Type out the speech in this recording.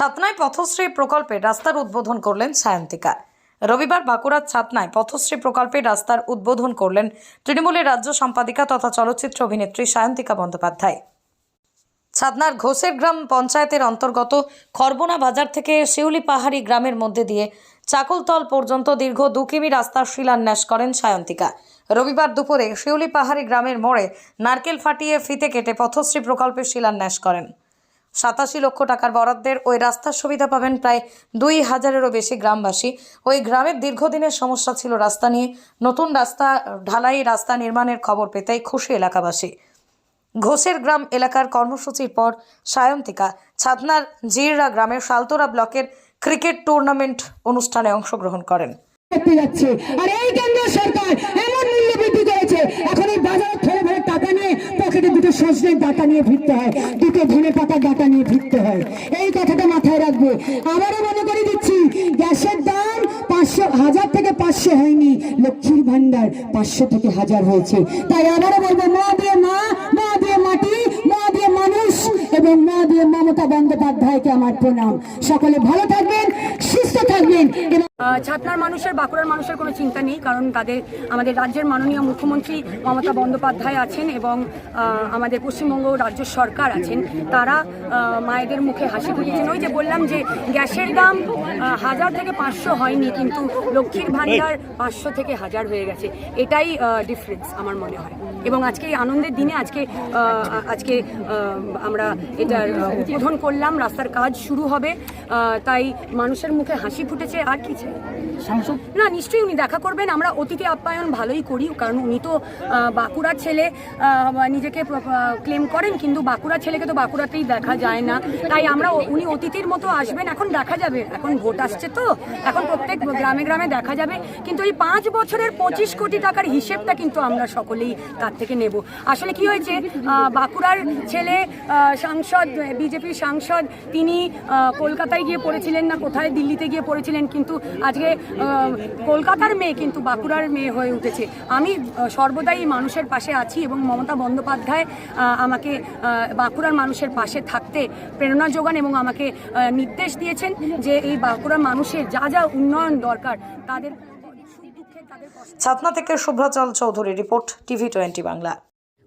ছাতনায় পথশ্রী প্রকল্পে রাস্তার উদ্বোধন করলেন সায়ন্তিকা। রবিবার বাঁকুড়ার ছাতনায় পথশ্রী প্রকল্পে রাস্তার উদ্বোধন করলেন তৃণমূলের রাজ্য সম্পাদিকা তথা চলচ্চিত্র অভিনেত্রী সায়ন্তিকা বন্দ্যোপাধ্যায়। ছাদনার ঘোষের গ্রাম পঞ্চায়েতের অন্তর্গত খরবনা বাজার থেকে শিউলি পাহাড়ি গ্রামের মধ্যে দিয়ে চাকলতল পর্যন্ত দীর্ঘ দু কিমি রাস্তার শিলান্যাস করেন সায়ন্তিকা। রবিবার দুপুরে শিউলি পাহাড়ি গ্রামের মোড়ে নারকেল ফাটিয়ে ফিতে কেটে পথশ্রী প্রকল্পের শিলান্যাস করেন। সাতাশি লক্ষ টাকার বরাদ্দের ওই রাস্তার সুবিধা পাবেন প্রায় দুই হাজারেরও বেশি গ্রামবাসী। ওই গ্রামের দীর্ঘদিনের সমস্যা ছিল রাস্তা নিয়ে। নতুন রাস্তা, ঢালাই রাস্তা নির্মাণের খবর পেতেই খুশি এলাকাবাসী। ঘোষের গ্রাম এলাকার কর্মসূচির পর সায়ন্তিকা, ছাতনার জিররা গ্রামের সালতোরা ব্লকের ক্রিকেট টুর্নামেন্ট অনুষ্ঠানে অংশগ্রহণ করেন। আর এই কেন্দ্র সরকার পকেটে দুটো সজনের ডাটা নিয়ে ফিরতে হয়, দুটো ধনে পাতা ডাটা নিয়ে ফিরতে হয়। এই কথাটা মাথায় রাখবে। আবারও মনে করে দিচ্ছি, গ্যাসের দাম পাঁচশো, হাজার থেকে পাঁচশো হয়নি, লক্ষ্মীর ভান্ডার পাঁচশো থেকে হাজার হয়েছে। তাই আবারও বলব, মা দিয়ে মা মা দিয়ে মাটি, মা দিয়ে মানুষ এবং মা দিয়ে মমতা বন্দ্যোপাধ্যায়কে আমার প্রণাম। সকলে ভালো থাকবেন, সুস্থ থাকবেন এবং ছাতনার মানুষের, বাঁকুড়ার মানুষের কোনো চিন্তা নেই, কারণ তাদের, আমাদের রাজ্যের মাননীয় মুখ্যমন্ত্রী মমতা বন্দ্যোপাধ্যায় আছেন এবং আমাদের পশ্চিমবঙ্গ রাজ্য সরকার আছেন। তারা মায়েদের মুখে হাসি ফুটিয়েছেন। ওই যে বললাম যে গ্যাসের দাম হাজার থেকে পাঁচশো হয়নি, কিন্তু লক্ষ্মীর ভাণ্ডার পাঁচশো থেকে হাজার হয়ে গেছে। এটাই ডিফারেন্স আমার মনে হয়। এবং আজকে এই আনন্দের দিনে আজকে আজকে আমরা এটার উদ্বোধন করলাম, রাস্তার কাজ শুরু হবে। তাই মানুষের মুখে হাসি ফুটেছে। আর কি Thank you. না, নিশ্চয়ই উনি দেখা করবেন। আমরা অতিথি আপ্যায়ন ভালোই করি, কারণ উনি তো বাঁকুড়ার ছেলে নিজেকে ক্লেম করেন, কিন্তু বাঁকুড়ার ছেলেকে তো বাঁকুড়াতেই দেখা যায় না। তাই আমরা উনি অতিথির মতো আসবেন, এখন দেখা যাবে। এখন ভোট আসছে তো, এখন প্রত্যেক গ্রামে গ্রামে দেখা যাবে। কিন্তু এই পাঁচ বছরের পঁচিশ কোটি টাকার হিসেবটা কিন্তু আমরা সকলেই তার থেকে নেব। আসলে কি হয়েছে বাঁকুড়ার ছেলে সাংসদ, বিজেপির সাংসদ, তিনি কলকাতায় গিয়ে পড়েছিলেন না, কোথায় দিল্লিতে গিয়ে পড়েছিলেন, কিন্তু আজকে কলকাতার মেয়ে কিন্তু বাঁকুড়ার মেয়ে হয়ে উঠেছে। আমি সর্বদাই মানুষের পাশে আছি এবং মমতা বন্দ্যোপাধ্যায় আমাকে বাঁকুড়ার মানুষের পাশে থাকতে প্রেরণা যোগান এবং আমাকে নির্দেশ দিয়েছেন যে এই বাঁকুড়ার মানুষের যা যা উন্নয়ন দরকার, তাদের ছাতনা থেকে Shubhrachal Chowdhury report, TV twenty Bangla.